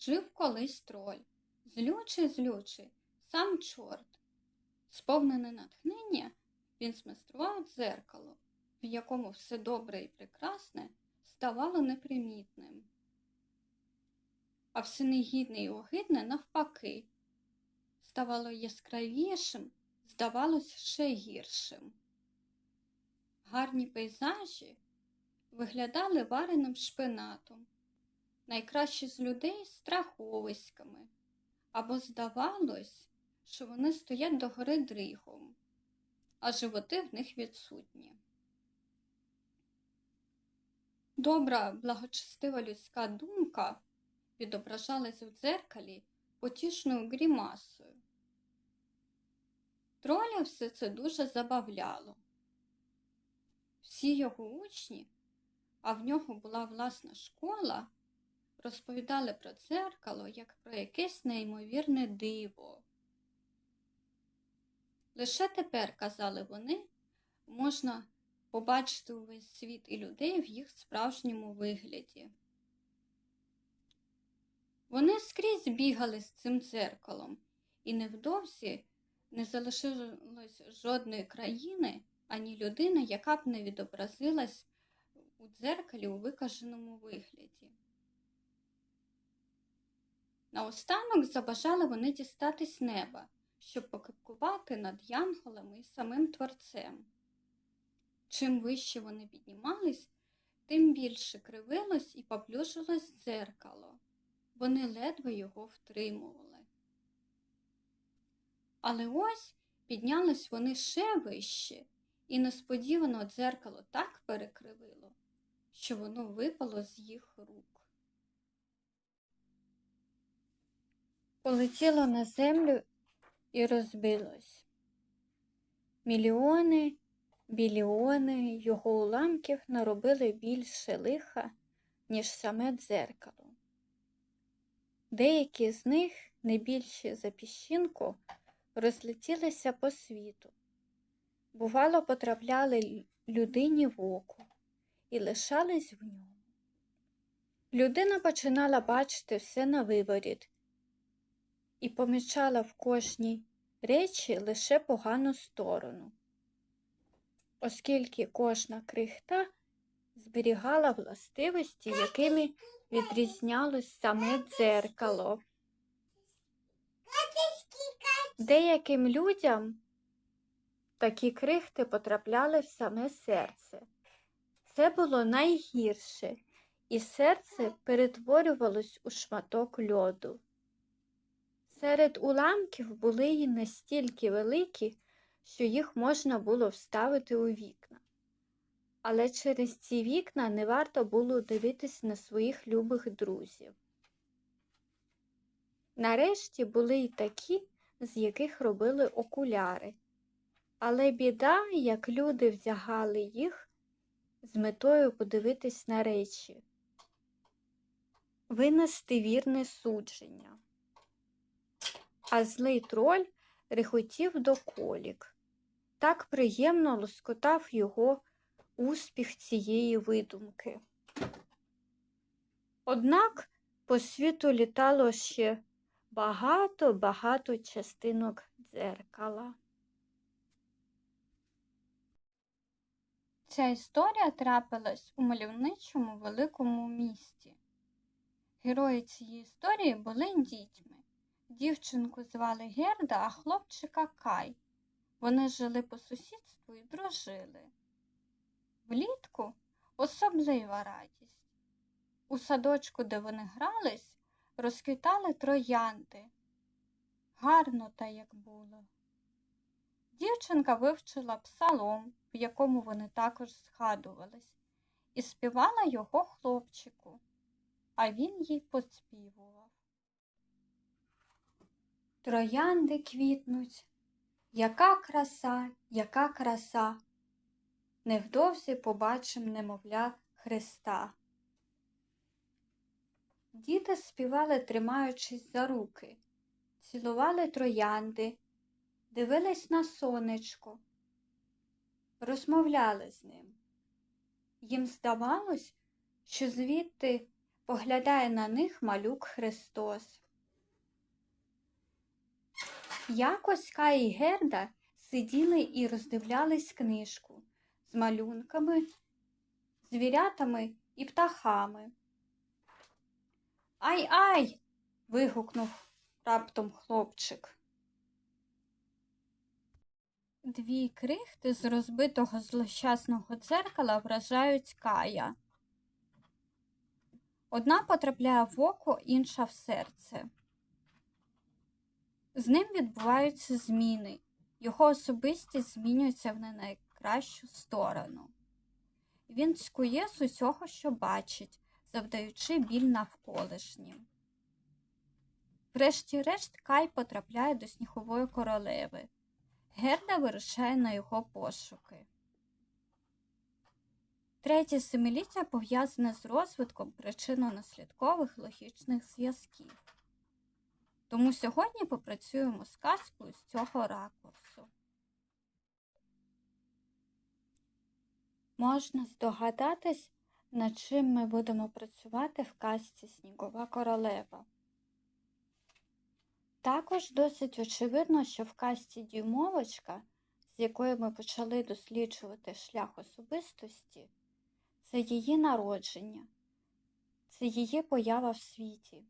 Жив колись троль, злючий, злючий, сам чорт. Сповнене натхнення, він змайстрував дзеркало, в якому все добре і прекрасне ставало непримітним. А все негідне і огидне навпаки, ставало яскравішим, здавалось ще гіршим. Гарні пейзажі виглядали вареним шпинатом, найкращі з людей страховиськами, або здавалось, що вони стоять догори дригом, а животи в них відсутні. Добра, благочестива людська думка відображалась в дзеркалі потішною грімасою. Троля все це дуже забавляло. Всі його учні, а в нього була власна школа, розповідали про дзеркало як про якесь неймовірне диво. Лише тепер, казали вони, можна побачити увесь світ і людей в їх справжньому вигляді. Вони скрізь бігали з цим дзеркалом, і невдовзі не залишилось жодної країни ані людини, яка б не відобразилась у дзеркалі у викаженому вигляді. Наостанок забажали вони дістатись неба, щоб покипкувати над янголами і самим Творцем. Чим вище вони піднімались, тим більше кривилось і поплюжилось дзеркало. Вони ледве його втримували. Але ось піднялись вони ще вище, і несподівано дзеркало так перекривило, що воно випало з їх рук. Полетіло на землю і розбилось. Мільйони, біліони його уламків наробили більше лиха, ніж саме дзеркало. Деякі з них, не більші за піщинку, розлетілися по світу. Бувало, потрапляли людині в око і лишались в ньому. Людина починала бачити все на виворіт і помічала в кожній речі лише погану сторону, оскільки кожна крихта зберігала властивості, якими відрізнялось саме дзеркало. Деяким людям такі крихти потрапляли в саме серце. Це було найгірше, і серце перетворювалось у шматок льоду. Серед уламків були й настільки великі, що їх можна було вставити у вікна. Але через ці вікна не варто було дивитись на своїх любих друзів. Нарешті були й такі, з яких робили окуляри. Але біда, як люди вдягали їх з метою подивитись на речі, винести вірне судження. А злий троль рехотів до колік. Так приємно лоскотав його успіх цієї видумки. Однак по світу літало ще багато-багато частинок дзеркала. Ця історія трапилась у мальовничому великому місті. Герої цієї історії були дітьми. Дівчинку звали Герда, а хлопчика Кай. Вони жили по сусідству і дружили. Влітку особлива радість. У садочку, де вони грались, розквітали троянди. Гарно та як було. Дівчинка вивчила псалом, в якому вони також згадувались, і співала його хлопчику, а він їй поспівував. Троянди квітнуть, яка краса, яка краса. Невдовзі побачим немовля Христа. Діти співали, тримаючись за руки, цілували троянди, дивились на сонечко, розмовляли з ним. Їм здавалось, що звідти Поглядає на них малюк Христос. Якось Кай і Герда сиділи і роздивлялись книжку з малюнками, звірятами і птахами. Ай ай. вигукнув раптом хлопчик. Дві крихти з розбитого злощасного дзеркала вражають Кая. Одна потрапляє в око, інша в серце. З ним відбуваються зміни. Його особистість змінюється в не найкращу сторону. Він цькує з усього, що бачить, завдаючи біль навколишнім. Врешті-решт Кай потрапляє до снігової королеви. Герда вирушає на його пошуки. Третє семиліття пов'язане з розвитком причинно-наслідкових логічних зв'язків. Тому сьогодні попрацюємо з казкою з цього ракурсу. Можна здогадатись, над чим ми будемо працювати в казці Снігова королева. Також досить очевидно, що в казці Дюймовочка, з якої ми почали досліджувати шлях особистості, це її народження, це її поява в світі,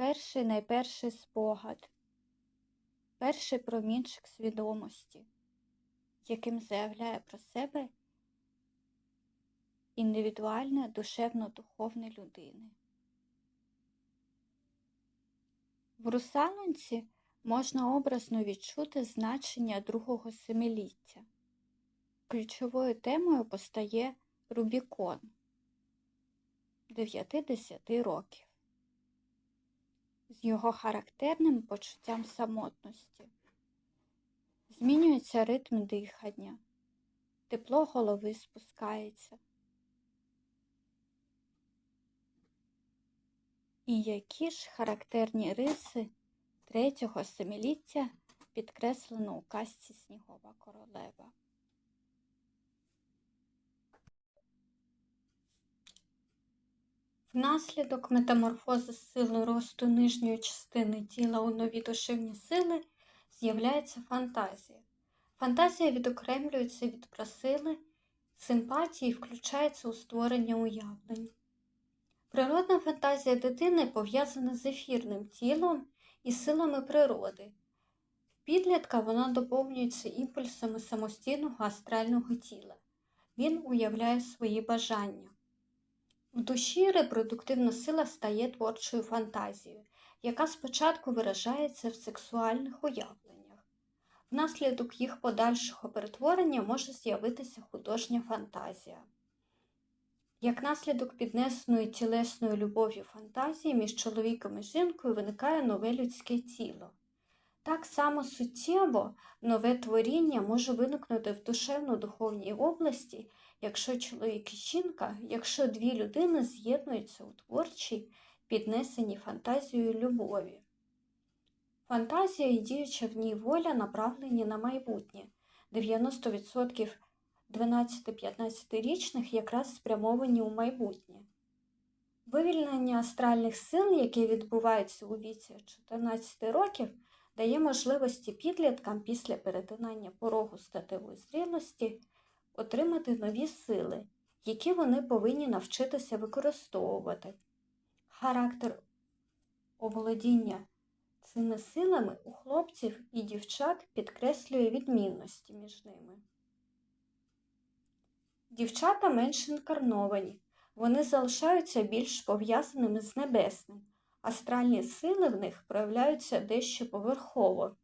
перший найперший спогад, перший промінчик свідомості, яким заявляє про себе індивідуальне душевно-духовне людини. В русалонці можна образно відчути значення другого семиліття. Ключовою темою постає Рубікон 9-10 років з його характерним почуттям самотності. Змінюється ритм дихання, тепло голови спускається. І які ж характерні риси третього семиліття підкреслено у казці Снігова королева. Внаслідок метаморфози сили росту нижньої частини тіла у нові душевні сили з'являється фантазія. Фантазія відокремлюється від просили, симпатії включається у створення уявлень. Природна фантазія дитини пов'язана з ефірним тілом і силами природи. В підлітка вона доповнюється імпульсами самостійного астрального тіла. Він уявляє свої бажання. В душі репродуктивна сила стає творчою фантазією, яка спочатку виражається в сексуальних уявленнях. Внаслідок їх подальшого перетворення може з'явитися художня фантазія. Як наслідок піднесеної тілесної любові фантазії між чоловіком і жінкою виникає нове людське тіло. Так само суттєво нове творіння може виникнути в душевно-духовній області, якщо чоловік і жінка, якщо дві людини з'єднуються у творчій, піднесеній фантазією любові. Фантазія і діюча в ній воля направлені на майбутнє. 90% 12-15-річних якраз спрямовані у майбутнє. Вивільнення астральних сил, яке відбувається у віці 14 років, дає можливості підліткам після перетинання порогу статевої зрілості отримати нові сили, які вони повинні навчитися використовувати. Характер оволодіння цими силами у хлопців і дівчат підкреслює відмінності між ними. Дівчата менш інкарновані, вони залишаються більш пов'язаними з небесним, астральні сили в них проявляються дещо поверхово.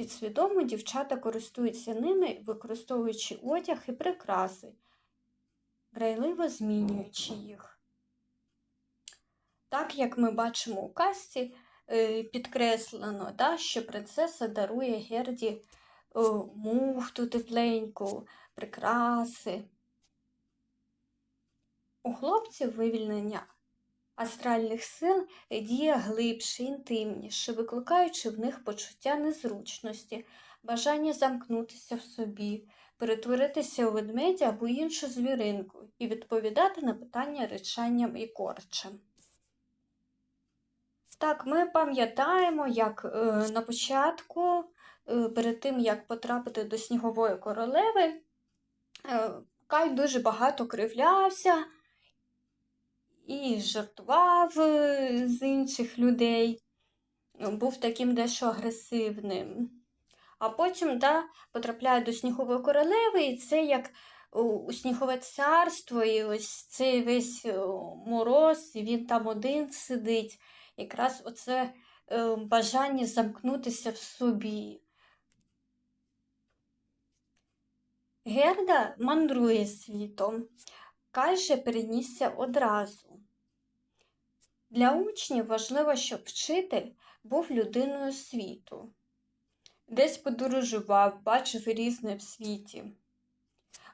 Підсвідомо дівчата користуються ними, використовуючи одяг і прикраси, грайливо змінюючи їх. Так як ми бачимо у казці, е, підкреслено, да, що принцеса дарує Герді муфту тепленьку, прикраси. У хлопців вивільнення астральних сил діє глибше, інтимніше, викликаючи в них почуття незручності, бажання замкнутися в собі, перетворитися у ведмедя або іншу звіринку і відповідати на питання речанням і корчем. Так, ми пам'ятаємо, як е, на початку, е, перед тим, як потрапити до снігової королеви, е, Кай дуже багато кривлявся і жартував е, з інших людей, був таким дещо агресивним. А потім да, потрапляє до снігової королеви, і це як у, снігове царство, і ось цей весь е, мороз, і він там один сидить. Якраз оце е, бажання замкнутися в собі. Герда мандрує світом, Кай же перенісся одразу. Для учнів важливо, щоб вчитель був людиною світу, десь подорожував, бачив різне в світі,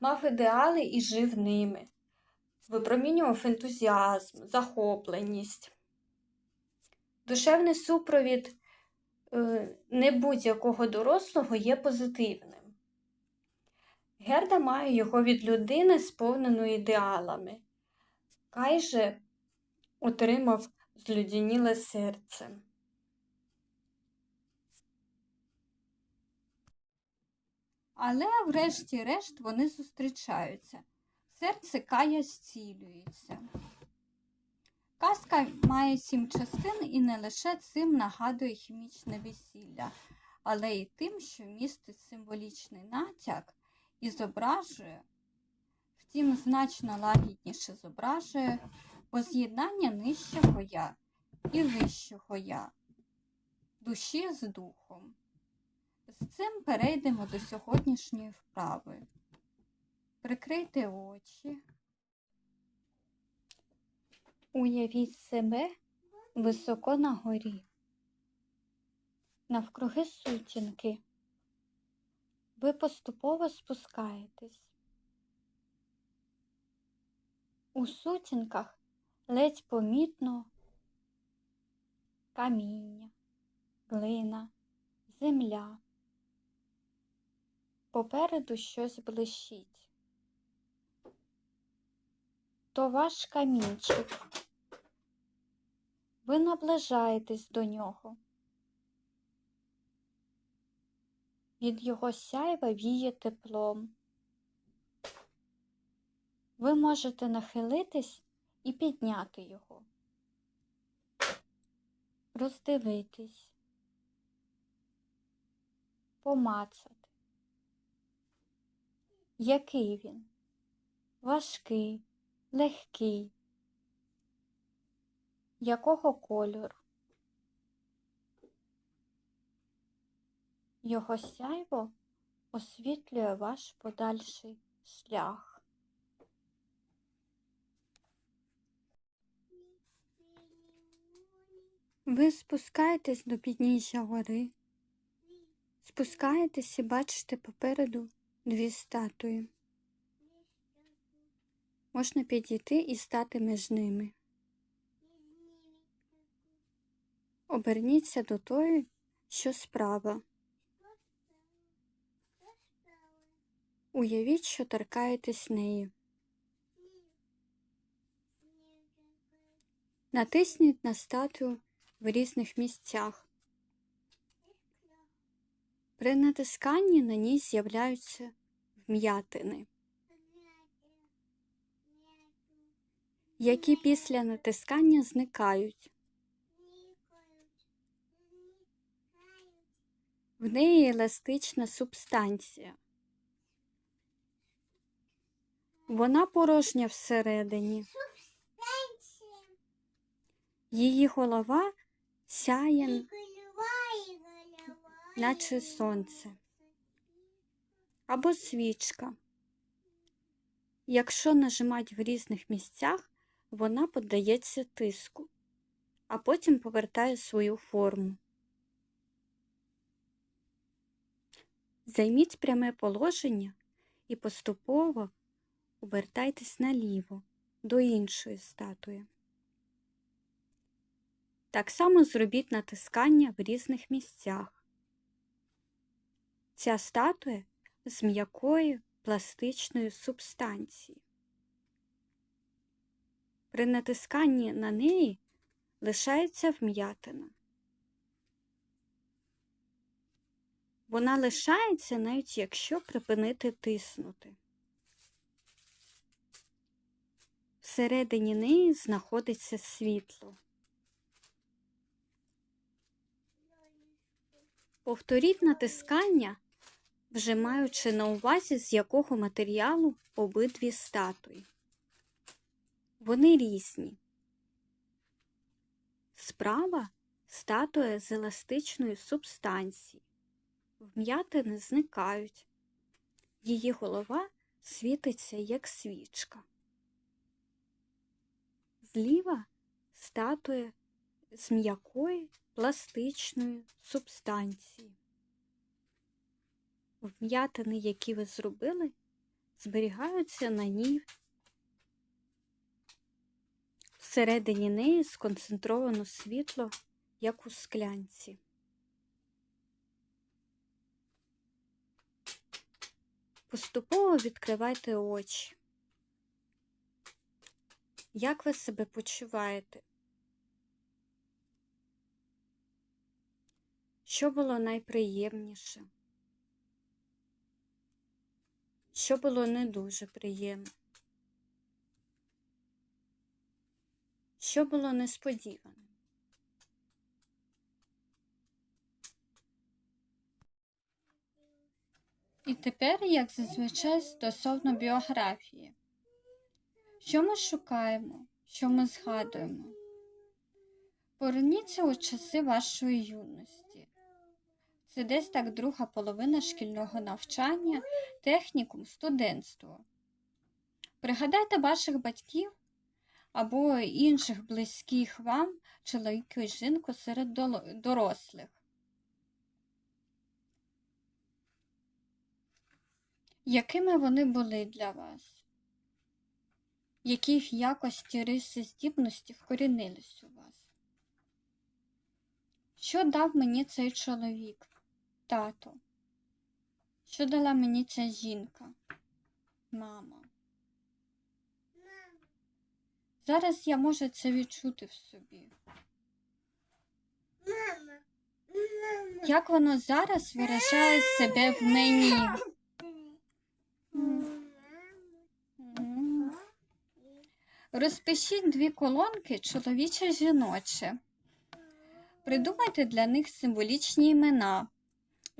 мав ідеали і жив ними, випромінював ентузіазм, захопленість. Душевний супровід е, не будь-якого дорослого є позитивним. Герда має його від людини, сповненої ідеалами. Кай же отримав злюдяніле серце. Але врешті-решт вони зустрічаються. Серце Кая зцілюється. Казка має сім частин і не лише цим нагадує хімічне весілля, але й тим, що містить символічний натяк і зображує, втім, значно лагідніше зображує воз'єднання нижчого я і вищого я, душі з духом. З цим перейдемо до сьогоднішньої вправи. Прикрийте очі. Уявіть себе високо на горі. Навкруги сутінки. Ви поступово спускаєтесь. У сутінках ледь помітно каміння, глина, земля. Попереду щось блищить. То ваш камінчик. Ви наближаєтесь до нього. Від його сяйва віє теплом. Ви можете нахилитись і підняти його, роздивитись, помацати. Який він? Важкий, легкий. Якого кольору? Його сяйво освітлює ваш подальший шлях. Ви спускаєтесь до підніжжя гори, спускаєтесь і бачите попереду дві статуї. Можна підійти і стати між ними. Оберніться до тої, що справа. Уявіть, що торкаєтесь неї. Натисніть на статую в різних місцях. При натисканні на ній з'являються вм'ятини, які після натискання зникають. В неї еластична субстанція. Вона порожня всередині. Її голова сяє, наче сонце або свічка. Якщо нажимати в різних місцях, вона поддається тиску, а потім повертає свою форму. Займіть пряме положення і поступово Увертайтесь наліво до іншої статуї. Так само зробіть натискання в різних місцях. Ця статуя з м'якою пластичної субстанції. При натисканні на неї лишається вм'ятина. Вона лишається навіть якщо припинити тиснути. Всередині неї знаходиться світло. Повторіть натискання, вже маючи на увазі, з якого матеріалу обидві статуї. Вони різні. Справа статуя з еластичної субстанції. Вм'ятини зникають. Її голова світиться, як свічка. Зліва статуя з м'якої пластичної субстанції. Вм'ятини, які ви зробили, зберігаються на ній. Всередині неї сконцентровано світло, як у склянці. Поступово відкривайте очі. Як ви себе почуваєте? Що було найприємніше? Що було не дуже приємне? Що було несподіване? І тепер, як зазвичай, стосовно біографії. Що ми шукаємо, що ми згадуємо? Поверніться у часи вашої юності. Це десь так друга половина шкільного навчання, технікум, студентство. Пригадайте ваших батьків або інших близьких вам чоловіка і жінку серед дорослих. Якими вони були для вас? Які їх якості, риси, здібності вкорінились у вас? Що дав мені цей чоловік, тато? Що дала мені ця жінка, мама? Зараз я можу це відчути в собі. Як воно зараз виражає себе в мені? Розпишіть дві колонки чоловіче жіноче. Придумайте для них символічні імена,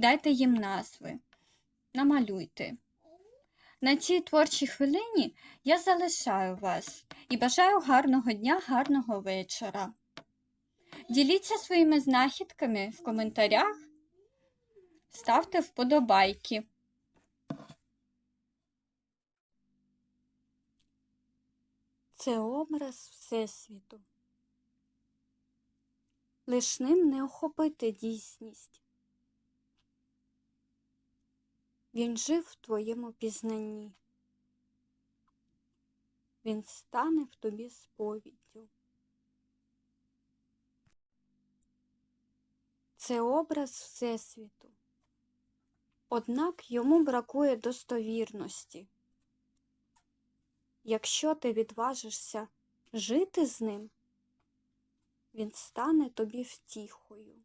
дайте їм назви, намалюйте. На цій творчій хвилині я залишаю вас і бажаю гарного дня, гарного вечора. Діліться своїми знахідками в коментарях, ставте вподобайки. Це образ Всесвіту. Лиш ним не охопити дійсність. Він жив в твоєму пізнанні. Він стане в тобі сповіддю. Це образ Всесвіту. Однак йому бракує достовірності. Якщо ти відважишся жити з ним, він стане тобі втіхою.